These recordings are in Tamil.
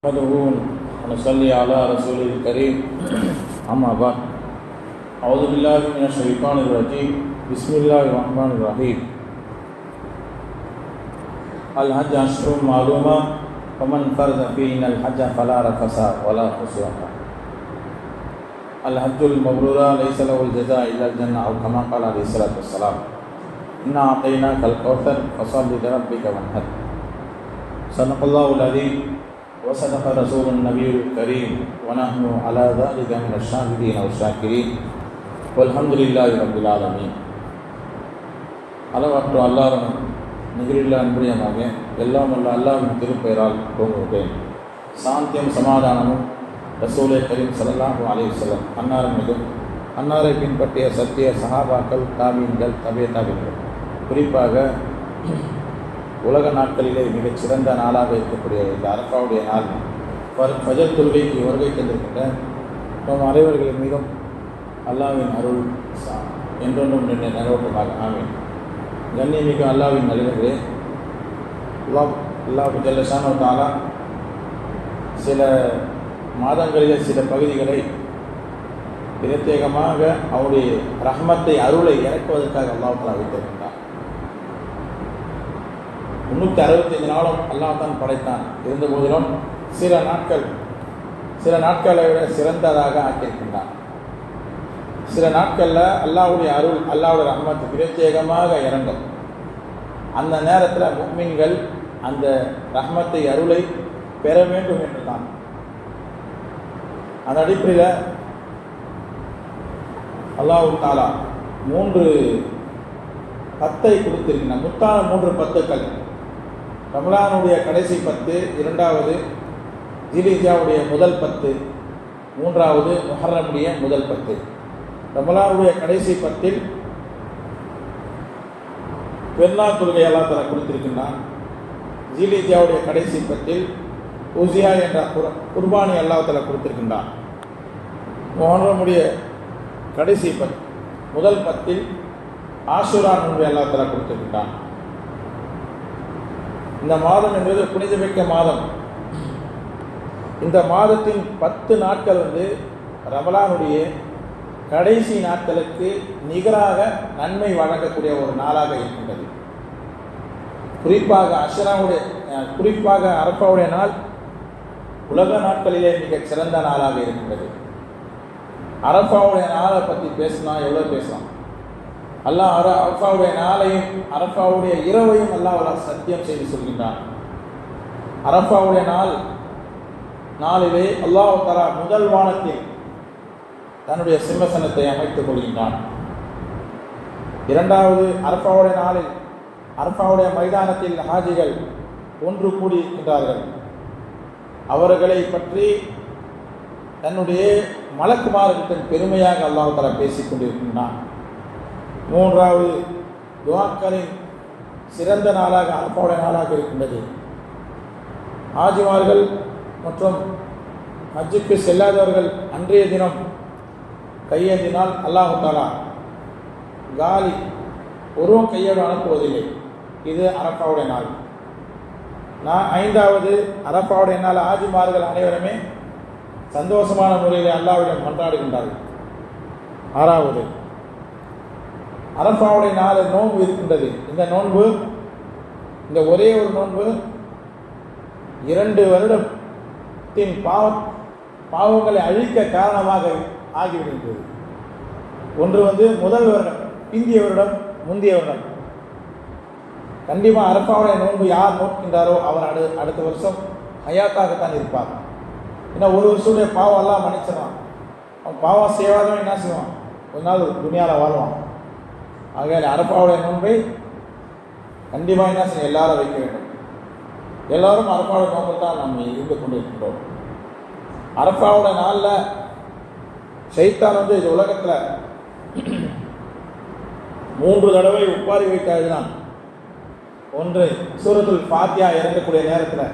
نحمده ونصلي على رسوله الكريم. أما بعد أعوذ بالله من الشيطان الرجيم. بسم الله الرحمن الرحيم. الحج أشهر معلومة فمن فرض فيهن الحج فلا رفث ولا فسوق الحج المبرور ليس له الجزاء إلا الجنة أو كما قال عليه الصلاة والسلام. إنا أعطيناك الكوثر فصل لربك وانحر. صدق الله العظيم. وصدق رسول النبي الكريم ونحن على ذلك من الشاهدين والشاكرين والحمد لله رب العالمين அளவற்ற அல்லாரும் நிகரில்லா அன்புரியமாக எல்லாம் வல்ல அல்லாவின் திருப்பெயரால் தோங்குகிறேன் சாந்தியம் சமாதானமும் ரசூலே கரீம் ஸல்லல்லாஹு அலைஹி வஸல்லம் அன்னாரின் மீதும் அன்னாரை பின்பற்றிய சத்திய சஹாபாக்கள் தாபீன்கள் தபே தாபீன்கள் குறிப்பாக உலக நாட்களிலே மிகச் சிறந்த நாளாக இருக்கக்கூடிய இந்த அரப்பாவுடைய நாள் ஃபர் ஃபஜர் தொழுகைக்கு வருகை தந்திருக்கின்ற நம் அனைவர்களின் மீதும் அல்லாவின் அருள் சா- என்றொன்றும் நின்று நிலவட்டமாக ஆமீன். கண்ணியமிக்க அல்லாவின் நலிவர்களே அல்லாஹ் அல்லாஹு ஜல்லஷானோ தாலா சில மாதங்களிலே சில பகுதிகளை பிரத்யேகமாக அவருடைய ரஹமத்தை அருளை இறக்குவதற்காக அல்லாஹ் தாலா வைத்திருக்கின்றார் முன்னூற்றி அறுபத்தைந்து நாளும் அல்லாஹ் தான் படைத்தான். இருந்த போதிலும் சில நாட்கள் சில நாட்களை விட சிறந்ததாக ஆக்கியிருக்கின்றான். சில நாட்களில் அல்லாவுடைய அருள் அல்லாவுடைய ரஹ்மத் பிரத்யேகமாக இறங்கும். அந்த நேரத்தில் முக்மின்கள் அந்த ரஹ்மத்தை அருளை பெற வேண்டும் என்று தான். அந்த அடிப்படையில் அல்லாஹு தாலா மூன்று பத்தை கொடுத்திருக்கின்றன. முத்தான மூன்று பத்துக்கள். ரமலானுடைய கடைசி பத்து இரண்டாவது ஜிலிஜாவுடைய முதல் பத்து மூன்றாவது மொஹரமுடைய முதல் பத்து. ரமலானுடைய கடைசி பத்தில் பெருநாள் தொழுகை அல்லா தர கொடுத்திருக்கின்றான். ஜிலிஜாவுடைய கடைசி பத்தில் உசியா என்ற குர்- குர்பானி அல்லா தலா கொடுத்திருக்கின்றான். மொஹரமுடைய கடைசி பத் முதல் பத்தில் ஆசுரா நோன்பை அல்லா தலா கொடுத்திருக்கின்றான். இந்த மாதம் என்பது புனிதமிக்க மாதம். இந்த மாதத்தின் பத்து நாட்கள் வந்து ரமலானுடைய கடைசி நாட்களுக்கு நிகராக நன்மை வழங்கக்கூடிய ஒரு நாளாக இருக்கின்றது. குறிப்பாக அஷராவுடைய குறிப்பாக அரப்பாவுடைய நாள் உலக நாட்களிலே மிகச் சிறந்த நாளாக இருக்கின்றது. அரப்பாவுடைய நாளை பற்றி பேசினா எவ்வளோ பேசலாம்? அல்லாஹ் அர அரஃபாவுடைய நாளையும் அரஃபாவுடைய இரவையும் அல்லாஹ் சத்தியம் செய்து சொல்கின்றான். அரஃபாவுடைய நாள் நாளிலே அல்லாஹ் தலா முதல் வானத்தில் தன்னுடைய சிம்மசனத்தை அமைத்துக் கொள்கின்றான். இரண்டாவது அரஃபாவுடைய நாளில் அரஃபாவுடைய மைதானத்தில் ஹாஜிகள் ஒன்று கூடியிருக்கின்றார்கள் அவர்களை பற்றி தன்னுடைய மலக்குமாரத்தின் பெருமையாக அல்லாஹ் தலா பேசிக் கொண்டிருக்கின்றான். மூன்றாவது துவாக்களின் சிறந்த நாளாக அரப்பாவுடைய நாளாக இருக்கின்றது. ஆஜிமார்கள் மற்றும் ஹஜ்ஜுக்கு செல்லாதவர்கள் அன்றைய தினம் கையேந்தினால் அல்லாஹு தாலா காலி ஒருவன் கையோடு அனுப்புவதில்லை. இது அரப்பாவுடைய நாள். நான் ஐந்தாவது அரப்பாவுடைய நாள். ஆஜிமார்கள் அனைவருமே சந்தோஷமான முறையில் அல்லாவிடம் கொண்டாடுகின்றார்கள் ஆறாவது அரப்பாவுடைய நாலு நோன்பு இருக்கின்றது. இந்த நோன்பு இந்த ஒரே ஒரு நோன்பு இரண்டு வருடத்தின் பாவ பாவங்களை அழிக்க காரணமாக ஆகிவிடுகின்றது ஒன்று வந்து முதல் வருடம் பிந்திய வருடம் முந்தைய வருடம். கண்டிப்பாக அரப்பாவுடைய நோன்பு யார் நோக்கின்றாரோ அவர் அடு அடுத்த வருஷம் ஹயாத்தாகத்தான் இருப்பார். ஏன்னா ஒரு வருஷத்துடைய பாவம் எல்லாம் மன்னிச்சிடலாம் அவன் பாவம் செய்யாதவன் என்ன செய்வான்? ஒரு நாள் துணியாவில் வாழ்வான். ஆகையால் அரப்பாவுடைய நோன்பை கண்டிப்பாக என்ன செய்ய எல்லாரும் வைக்க வேண்டும். எல்லாரும் அரப்பாவுடைய நோம்பில் தான் நம்ம இருந்து கொண்டிருக்கின்றோம். அரப்பாவுடைய நாளில் ஷைத்தான் வந்து இது உலகத்தில் மூன்று தடவை உப்பாரி வைத்தாதுதான் ஒன்று சூரத்தில் ஃபாத்தியா இறங்கக்கூடிய நேரத்தில்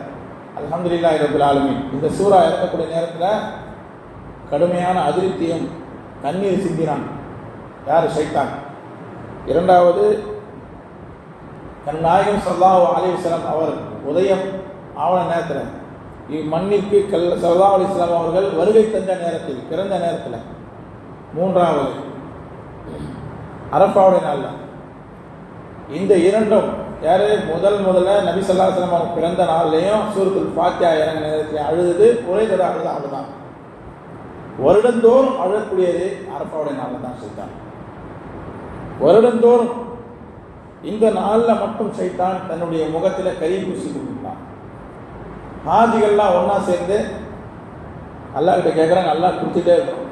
அலமதுல்லா ரபில் ஆளுமே இந்த சூரா இறங்கக்கூடிய நேரத்தில் கடுமையான அதிருப்தியும் கண்ணீர் சிந்தினான். யார்? ஷைத்தான் இரண்டாவது தன் நாயகம் சொல்லாஹ் அலிவசலம் அவர் உதயம் ஆவண நேரத்தில் இம்மண்ணிற்கு கல் சல்லா அலிஸ்லாம் அவர்கள் வருகை தந்த நேரத்தில் பிறந்த நேரத்தில். மூன்றாவது அரப்பாவுடைய நாளில். இந்த இரண்டும் யார்? முதல் முதல்ல நபி சொல்லாஸ்லாம் அவங்க பிறந்த நாள்லேயும் சூரத்துல் ஃபாத்தியா இறங்க நேரத்தில் அழுது ஒரே தடவை அழுது அழுதான் வருடந்தோறும் அழக்கூடியது அரப்பாவுடைய நாளில் தான் சொல்லிட்டாங்க வருடந்தோறும் இந்த நாளில் மட்டும் சைத்தான் தன்னுடைய முகத்தில் கை பூசி கொடுத்தான் ஹாஜிகள்லாம் ஒன்றா சேர்ந்து அல்லாஹ்கிட்ட கேட்குறாங்க அல்லா கொடுத்துட்டே இருக்கும்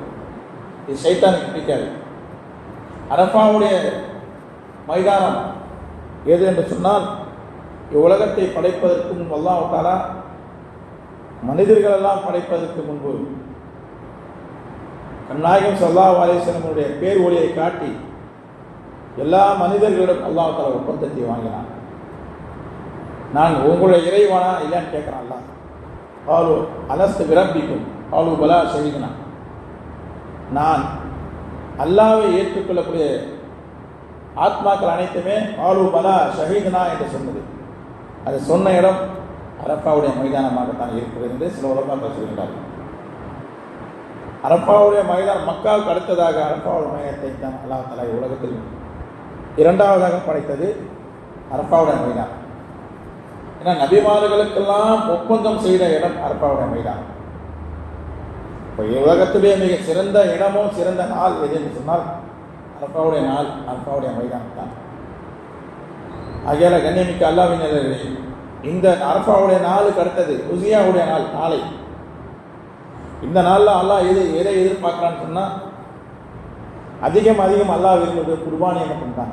இது சைத்தானுக்கு பிடிக்காது. அரப்பாவுடைய மைதானம் எது என்று சொன்னால் இவ்வுலகத்தை படைப்பதற்கு முன்பு அல்லாஹ் தாலா மனிதர்களெல்லாம் படைப்பதற்கு முன்பு கண்ணாயகம் சல்லா அலிஸ்லமுடைய பேர் ஒளியை காட்டி எல்லா மனிதர்களிடம் அல்லாஹ் ஒப்பந்தத்தை வாங்கினான். நான் உங்களுடைய இறைவானா இல்லைன்னு கேட்குறான் அல்லாஹ். ஆலு அலசு விரப்பிக்கும் ஆலு பலா ஷஹீதனா. நான் அல்லாவை ஏற்றுக்கொள்ளக்கூடிய ஆத்மாக்கள் அனைத்துமே ஆலு பலா ஷஹீதனா என்று சொன்னது. அது சொன்ன இடம் அரப்பாவுடைய மைதானமாகத்தான் இருக்கிறது என்று சில உலகம் சொல்கிறார்கள் அரப்பாவுடைய மைதானம் மக்காவுக்கு அடுத்ததாக அரப்பாவுடைய மையத்தை தான் அல்லாஹ் தலை உலகத்தில் இரண்டாவதாக படைத்தது அரப்பாவுடைய மைதான் ஏன்னா நபிமார்களுக்கெல்லாம் ஒப்பந்தம் செய்த இடம் அரப்பாவுடைய மைதான் இப்போ உலகத்திலே மிக சிறந்த இடமும் சிறந்த நாள் எதுன்னு சொன்னால் அரப்பாவுடைய நாள் அரப்பாவுடைய மைதான் தான். ஆகியால கண்ணியமிக்க அல்லாவினர்களே இந்த அரப்பாவுடைய நாளுக்கு அடுத்தது உசியாவுடைய நாள் நாளை. இந்த நாளில் அல்லாஹ் எது எதை எதிர்பார்க்குறான்னு சொன்னால் அதிகம் அதிகம் அல்லாஹ் குருபானி மட்டும் தான்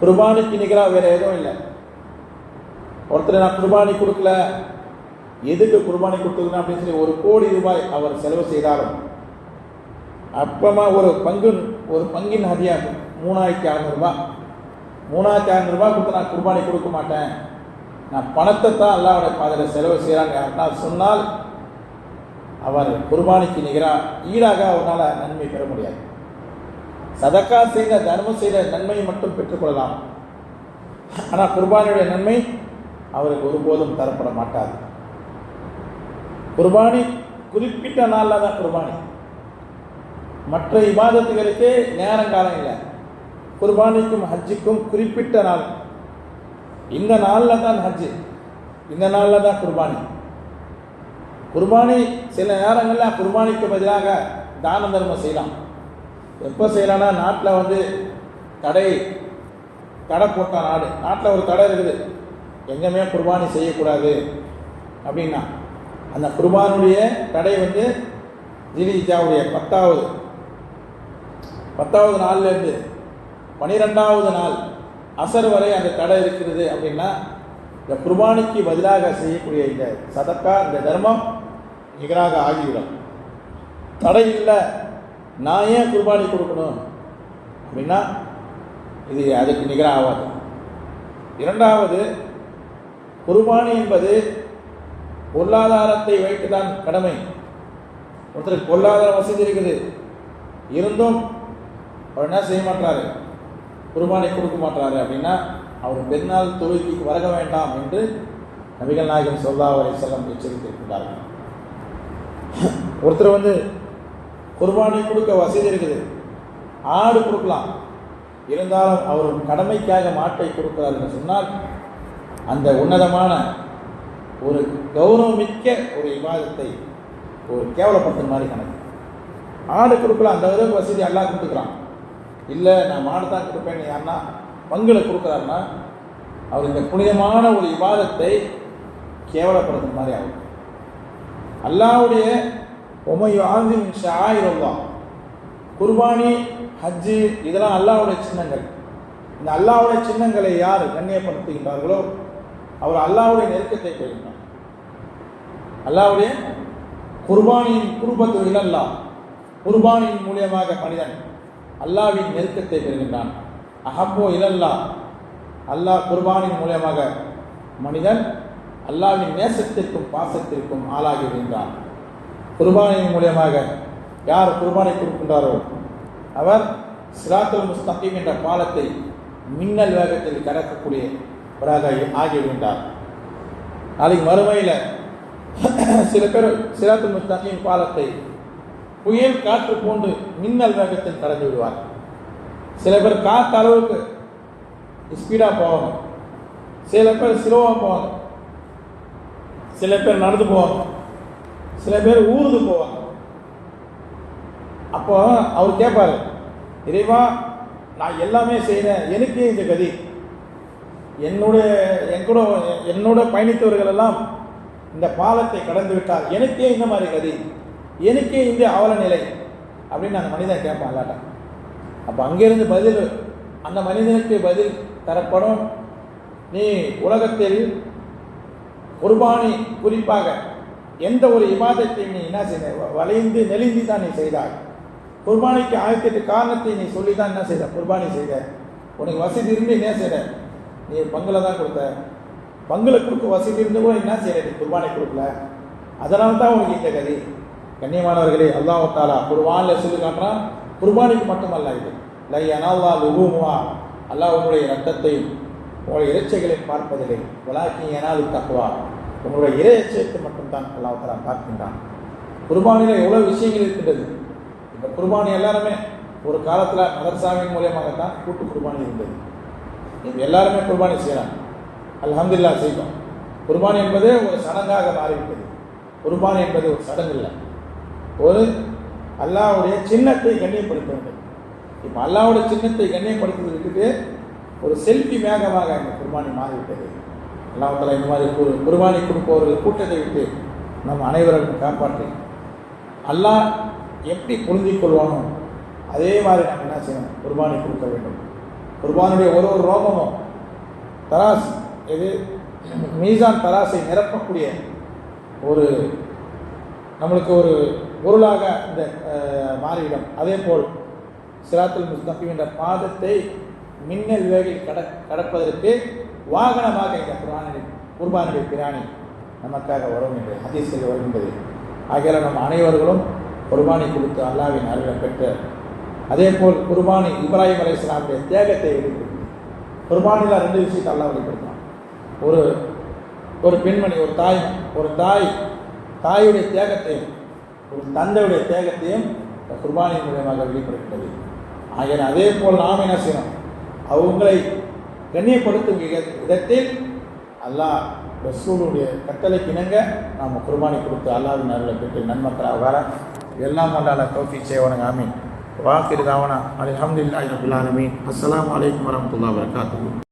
குர்பானிக்கு நிகராக வேற எதுவும் இல்லை. ஒருத்தர் நான் குர்பானி கொடுக்கல எதுக்கு குர்பானி கொடுத்துருக்கணும் அப்படின்னு சொல்லி ஒரு கோடி ரூபாய் அவர் செலவு செய்தாலும் அப்பமா ஒரு பங்கு ஒரு பங்கின் ஹதியா மூணாயிரத்தி அறநூறுபா. மூணாயிரத்தி அறநூறுபா கொடுத்து நான் குர்பானி கொடுக்க மாட்டேன். நான் பணத்தை தான் அல்லாவோட பாதையில் செலவு செய்கிறாங்க நான் சொன்னால் அவர் குர்பானிக்கு நிகராக ஈடாக அவரால் நன்மை பெற முடியாது. சதக்கா செய்த தர்மம் செய்த நன்மையை மட்டும் பெற்றுக்கொள்ளலாம் ஆனால் குர்பானியுடைய நன்மை அவருக்கு ஒருபோதும் தரப்பட மாட்டாது. குர்பானி குறிப்பிட்ட நாளில் தான் குர்பானி. மற்ற இபாதத்துகளுக்கு நேரங்காலம் இல்லை. குர்பானிக்கும் ஹஜ்ஜுக்கும் குறிப்பிட்ட நாள். இந்த நாளில் தான் ஹஜ்ஜு. இந்த நாளில் தான் குர்பானி. குர்பானி சில நேரங்களில் குர்பானிக்கு பதிலாக தான தர்மம் செய்யலாம். எப்போ செய்யலாம்னா நாட்டில் வந்து தடை தடை போட்ட நாடு. நாட்டில் ஒரு தடை இருக்குது. எங்கேயுமே குர்பானி செய்யக்கூடாது அப்படின்னா அந்த குர்பானுடைய தடை வந்து ஜிலிஜாவுடைய பத்தாவது பத்தாவது நாள்லேருந்து பனிரெண்டாவது நாள் அசர் வரை அந்த தடை இருக்கிறது அப்படின்னா இந்த குர்பானிக்கு பதிலாக செய்யக்கூடிய இந்த சதக்கா இந்த தர்மம் நிகராக ஆகிவிடும். தடை இல்லை நான் ஏன் குர்பானி கொடுக்கணும்? அப்படின்னா இது அதுக்கு நிகராக ஆகாது இரண்டாவது குர்பானி என்பது பொருளாதாரத்தை வைத்து தான் கடமை. ஒருத்தருக்கு பொருளாதார வசதி இருக்குது. இருந்தும் அவர் என்ன செய்ய மாட்டாரு? குர்பானை கொடுக்க மாட்டாரு அப்படின்னா அவர் பெருநாள் தொழுகைக்கு வரக வேண்டாம் என்று நபிகள் நாயகம் சொல்லா வரை செல்லம் எச்சரித்திருக்கிறார்கள் ஒருத்தர் வந்து குர்பானை கொடுக்க வசதி இருக்குது. ஆடு கொடுக்கலாம். இருந்தாலும் அவர் கடமைக்காக மாட்டை கொடுக்கிறார் என்று சொன்னால் அந்த உன்னதமான ஒரு கௌரவமிக்க ஒரு விவாதத்தை ஒரு கேவலப்படுத்துற மாதிரி கணக்கு. ஆடு கொடுக்கலாம் அந்த அளவுக்கு வசதி எல்லாம் கொடுத்துக்கிறான். இல்லை நான் மாடு தான் கொடுப்பேன் யாருன்னா பங்குல கொடுக்குறாருன்னா அவர் இந்த புனிதமான ஒரு விவாதத்தை கேவலப்படுத்துற மாதிரி ஆகும். அல்லாவுடைய உமையு ஆயிரம் ஷாயிரம் குர்பானி ஹஜ்ஜு இதெல்லாம் அல்லாவுடைய சின்னங்கள். இந்த அல்லாவுடைய சின்னங்களை யார் கண்ணியப்படுத்துகின்றார்களோ அவர் அல்லாவுடைய நெருக்கத்தை பெறுகிறார் அல்லாவுடைய குர்பானியின் குருபத்து இல்லல்லா குர்பானியின் மூலியமாக மனிதன் அல்லாவின் நெருக்கத்தை பெறுகின்றான். அஹப்போ இல்லல்லா அல்லாஹ் குர்பானின் மூலியமாக மனிதன் அல்லாவின் நேசத்திற்கும் பாசத்திற்கும் ஆளாகி விடுகின்றான் குர்பானின் மூலியமாக யார் குர்பானை கொடுக்கின்றாரோ அவர் சிராத்துல் முஸ்தகிம் என்ற பாலத்தை மின்னல் வேகத்தில் கடக்கக்கூடியவராக ஆகிவிடுகின்றார் நாளைக்கு மறுமையில் சில பேர் சிராத்து முஸ்தகிம் பாலத்தை புயல் காற்று போன்று மின்னல் வேகத்தில் கடந்து விடுவார். சில பேர் காற்று அளவுக்கு ஸ்பீடாக போவாங்க சில பேர் ஸ்லோவாக போவாங்க சில பேர் நடந்து போவாங்க. சில பேர் ஊர்ந்து போவாங்க. அப்போ அவர் கேட்பார் இறைவா நான் எல்லாமே செய்கிறேன் எனக்கே இந்த கதி. என்னுடைய என் கூட என்னோட பயணித்தவர்கள் எல்லாம் இந்த பாலத்தை கடந்து விட்டால் எனக்கே இந்த மாதிரி கதி. எனக்கே இந்த அவல நிலை அப்படின்னு அந்த மனிதன் கேட்பான் அல்லாட்டா. அப்போ அங்கேருந்து பதில் அந்த மனிதனுக்கு பதில் தரப்படும். நீ உலகத்தில் குர்பானி குறிப்பாக எந்த ஒரு இமாதத்தையும் நீ என்ன செய்த? வளைந்து நெளிந்து தான் நீ செய்தாய். குர்பானிக்கு ஆயிரத்தி காரணத்தை நீ சொல்லி தான் என்ன செய்த? குர்பானி செய்த. உனக்கு வசதி இருந்து என்ன செய்த? நீ பங்குல தான் கொடுத்த. பங்குல கொடுக்க வசதி இருந்து கூட என்ன செய்ய நீ குர்பானை கொடுக்கல? அதனால தான் உனக்கு இந்த கதி. கண்ணியமானவர்களே அல்லாஹ் தாலா குர்பானில் சொல்லி காட்டுறான். குர்பானிக்கு மட்டுமல்ல இது. லை அனாவா லுகுமுவா அல்லாஹ் உன்னுடைய ரத்தத்தையும் உங்களுடைய இறைச்சைகளை பார்ப்பதில்லை வலாக்கி ஏனால் தக்குவா? உங்களுடைய இறைச்சைக்கு மட்டும்தான் அல்லாஹ் பார்க்கின்றான். குர்பானியில் எவ்வளோ விஷயங்கள் இருக்கின்றது? இப்போ குர்பானி எல்லாருமே ஒரு காலத்தில் மதர்சாமியின் மூலியமாகத்தான் கூட்டு குர்பானி இருந்தது. இப்போ எல்லாருமே குர்பானி செய்கிறாங்க அலமதுல்லா செய்வோம் குர்பானி என்பது ஒரு சடங்காக மாறிவிட்டது. குர்பானி என்பது ஒரு சடங்கு இல்லை. ஒரு அல்லாவுடைய சின்னத்தை கண்ணியப்படுத்த வேண்டும். இப்போ அல்லாவுடைய சின்னத்தை கண்ணியப்படுத்துவதற்கு ஒரு செல்ஃபி மேகமாக அந்த குர்பானி மாறிவிட்டது. அல்லாஹால இந்த மாதிரி குர்பானி கொடுப்பவர்கள் கூட்டத்தை விட்டு நம் அனைவரும் காப்பாற்றி அல்லாஹ் எப்படி புரிஞ்சிக் கொள்வானோ அதே மாதிரி நம்ம என்ன செய்யணும்? குர்பானி கொடுக்க வேண்டும். குர்பானுடைய ஒரு ஒரு ரோமமும் தராஸ் இது மீசான் தராசை நிரப்பக்கூடிய ஒரு நம்மளுக்கு ஒரு பொருளாக இந்த மாறிவிடும். அதே போல் சிராத்தில் தப்பி என்ற பாதத்தை மின்னல் வேகில் கட கடப்பதற்கு வாகனமாக இந்த குர்பானுடைய குர்பானுடைய பிராணி நமக்காக வரும் என்று ஹதீஸில் வருகின்றது. ஆகியால் நம் அனைவர்களும் குர்பானி கொடுத்து அல்லாவின் அருளை பெற்ற அதே போல் குர்பானி இப்ராஹிம் அலைஹிஸ்ஸலாமுடைய தேகத்தை வெளிப்படுத்தி குர்பானியில் ரெண்டு விஷயத்தை அல்லா வெளிப்படுத்தினான் ஒரு ஒரு பெண்மணி ஒரு தாய் ஒரு தாய் தாயுடைய தேகத்தையும் ஒரு தந்தையுடைய தேகத்தையும் குர்பானியின் குர்பானின் மூலமாக வெளிப்படுகிறது ஆகிய அதே போல் நாம் என்ன செய்யணும் அவங்களை கண்ணியப்படுத்தும் விதத்தில் அல்லாஹ் ரசூலுடைய கட்டளை பிணங்க நாம் குர்பானி கொடுத்து அல்லாவின் அருளை பெற்று நன்மக்களாக வர எல்லாம் அல்லாஹ் தௌஃபி செய்வனுங்க ஆமீன். வாக்கிருதாவனா அலமதுல்லாஹி ரபில் ஆலமீன். அஸ்ஸலாமு அலைக்கும் வரமத்துல்லாஹி வபரகாத்துஹு.